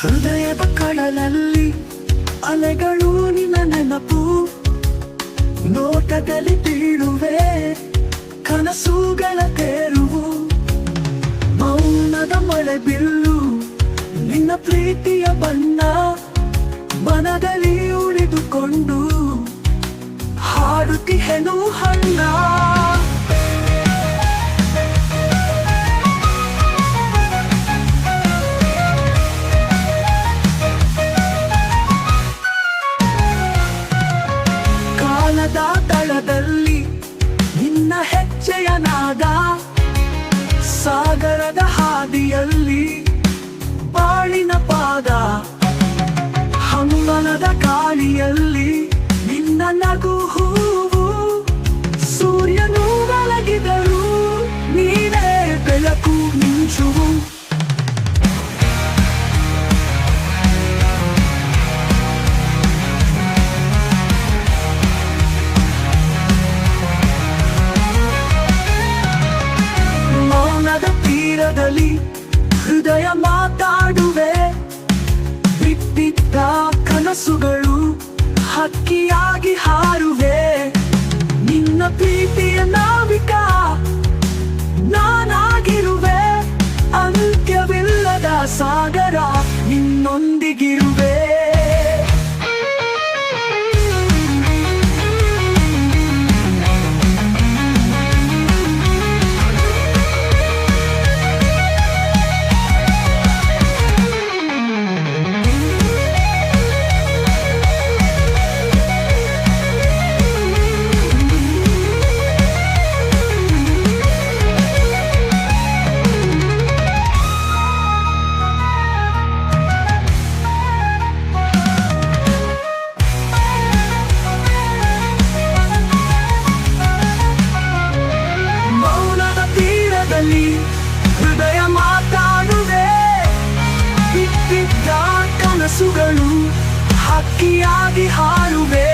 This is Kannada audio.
ಹೃದಯದ ಕಡಲಲ್ಲಿ ಅಲೆಗಳು ನಿನ್ನ ನೆನಪು. ನೋಟದಲ್ಲಿ ಬೀಳುವೆ, ಕನಸುಗಳ ತೇರುವು. ಮೌನದ ಮಳೆ ಬಿಲ್ಲು, ನಿನ್ನ ಪ್ರೀತಿಯ ಬಣ್ಣ, ಮನದಲ್ಲಿ ಉಳಿದುಕೊಂಡು ಹೆಣ್ಣು ಹಣ್ಣ. ಕಾಲದ ತಳದಲ್ಲಿ ನಿನ್ನ ಹೆಜ್ಜೆಯ ನಾದ ಸಾಗರದ ಹಾದಿಯಲ್ಲಿ ಬಾಳಿನ ಪಾದ ತೀರದಲ್ಲಿ ಹೃದಯ ಮಾತಾಡುವೆ. ಬಿಟ್ಟಿದ್ದ ಕನಸುಗಳು ಹಕ್ಕಿಯಾಗಿ ಹಾರುವೆ. ನಿನ್ನ ಪ್ರೀತಿಯ ನಾವಿಕ ನಾನಾಗಿರುವೆ. ಅಂತ್ಯವಿಲ್ಲದ ಸಾಗರ ನಿನ್ನೊಂದಿಗಿರುವೆ ಬಿಟ್ಟಿದ್ದ ಕನಸುಗಳು ಹಕ್ಕಿಯಾಗಿ ಹಾರುವೆ.